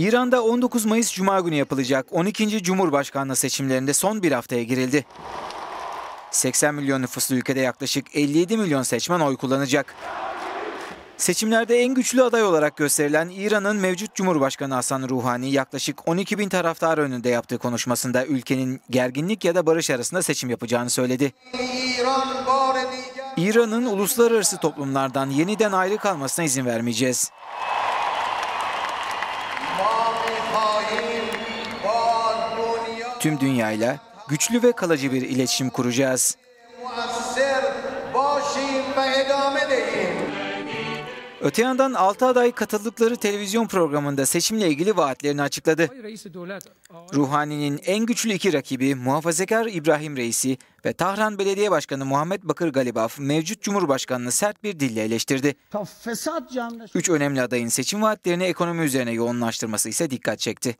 İran'da 19 Mayıs Cuma günü yapılacak 12. Cumhurbaşkanlığı seçimlerinde son bir haftaya girildi. 80 milyon nüfuslu ülkede yaklaşık 57 milyon seçmen oy kullanacak. Seçimlerde en güçlü aday olarak gösterilen İran'ın mevcut Cumhurbaşkanı Hasan Ruhani yaklaşık 12 bin taraftar önünde yaptığı konuşmasında ülkenin gerginlik ya da barış arasında seçim yapacağını söyledi. İran'ın uluslararası toplumlardan yeniden ayrı kalmasına izin vermeyeceğiz. Tüm dünyayla güçlü ve kalıcı bir iletişim kuracağız. Öte yandan 6 aday katıldıkları televizyon programında seçimle ilgili vaatlerini açıkladı. Ruhani'nin en güçlü iki rakibi muhafazakar İbrahim Reisi ve Tahran Belediye Başkanı Muhammed Bakır Galibaf mevcut Cumhurbaşkanı'nı sert bir dille eleştirdi. Üç önemli adayın seçim vaatlerini ekonomi üzerine yoğunlaştırması ise dikkat çekti.